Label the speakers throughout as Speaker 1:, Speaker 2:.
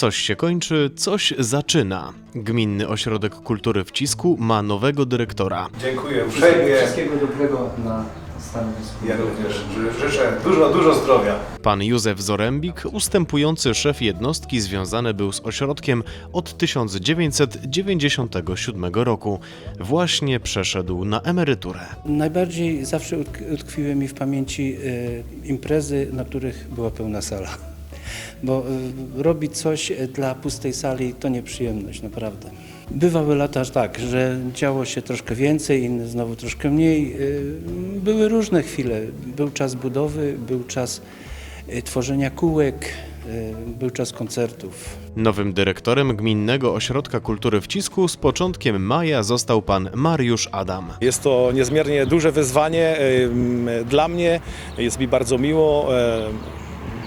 Speaker 1: Coś się kończy, coś zaczyna. Gminny Ośrodek Kultury w Cisku ma nowego dyrektora.
Speaker 2: Dziękuję uprzejmie.
Speaker 3: Wszystkiego dobrego na stanowisku.
Speaker 2: Ja również ży- życzę dużo, dużo zdrowia.
Speaker 1: Pan Józef Zorembik, ustępujący szef jednostki, związany był z ośrodkiem od 1997 roku. Właśnie przeszedł na emeryturę.
Speaker 3: Najbardziej zawsze utk- utkwiły mi w pamięci e, imprezy, na których była pełna sala. Bo e, robić coś e, dla pustej sali to nieprzyjemność, naprawdę. Bywały lata tak, że działo się troszkę więcej, inne znowu troszkę mniej. E, Były różne chwile. Był czas budowy, był czas e, tworzenia kółek, był czas koncertów.
Speaker 1: Nowym dyrektorem Gminnego Ośrodka Kultury w Cisku z początkiem maja został pan Mariusz Adam.
Speaker 4: Jest to niezmiernie duże wyzwanie dla mnie. Jest mi bardzo miło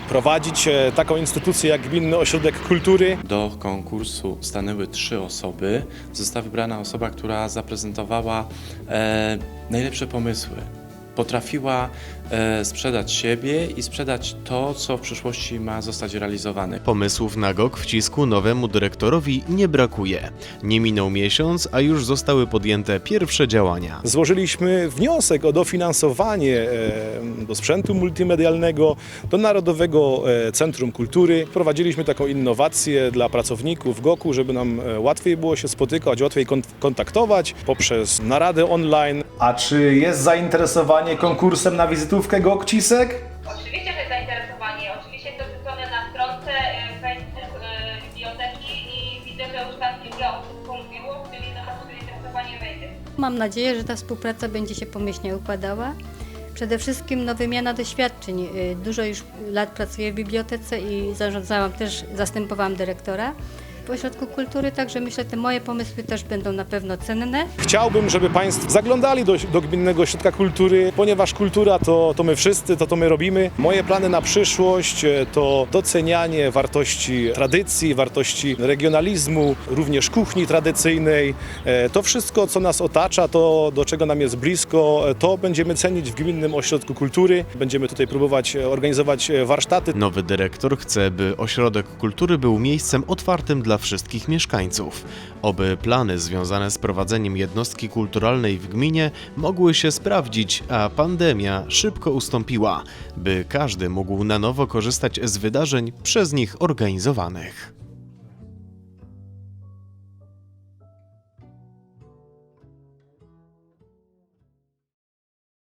Speaker 4: prowadzić e, taką instytucję jak Gminny Ośrodek Kultury.
Speaker 5: Do konkursu stanęły trzy osoby. Została wybrana osoba, która zaprezentowała e, najlepsze pomysły. Potrafiła sprzedać siebie i sprzedać to, co w przyszłości ma zostać realizowane.
Speaker 1: Pomysłów na GOK w Cisku nowemu dyrektorowi nie brakuje. Nie minął miesiąc, a już zostały podjęte pierwsze działania.
Speaker 4: Złożyliśmy wniosek o dofinansowanie em, do sprzętu multimedialnego, do Narodowego e, Centrum Kultury. Prowadziliśmy taką innowację dla pracowników GOK-u, żeby nam e, łatwiej było się spotykać, łatwiej kon- kontaktować poprzez narady online.
Speaker 2: A czy jest zainteresowanie konkursem na wizytówkę Gokcisek?
Speaker 6: Oczywiście, że zainteresowanie. Oczywiście to wrzucone na stronce e, Facebook e, biblioteki i widzę, że już tam kilka osób polubiło, czyli na to zainteresowanie wejdzie.
Speaker 7: Mam nadzieję, że ta współpraca będzie się pomyślnie układała. Przede wszystkim no, wymiana doświadczeń. Y, Dużo już lat pracuję w bibliotece i zarządzałam też, zastępowałam dyrektora w Ośrodku Kultury, także myślę, że te moje pomysły też będą na pewno cenne.
Speaker 4: Chciałbym, żeby Państwo zaglądali do, do Gminnego Ośrodka Kultury, ponieważ kultura to, to my wszyscy, to to my robimy. Moje plany na przyszłość e, to docenianie wartości tradycji, wartości regionalizmu, również kuchni tradycyjnej. E, To wszystko, co nas otacza, to do czego nam jest blisko, e, to będziemy cenić w Gminnym Ośrodku Kultury. Będziemy tutaj próbować organizować warsztaty.
Speaker 1: Nowy dyrektor chce, by Ośrodek Kultury był miejscem otwartym dla wszystkich mieszkańców. Oby plany związane z prowadzeniem jednostki kulturalnej w gminie mogły się sprawdzić, a pandemia szybko ustąpiła, by każdy mógł na nowo korzystać z wydarzeń przez nich organizowanych.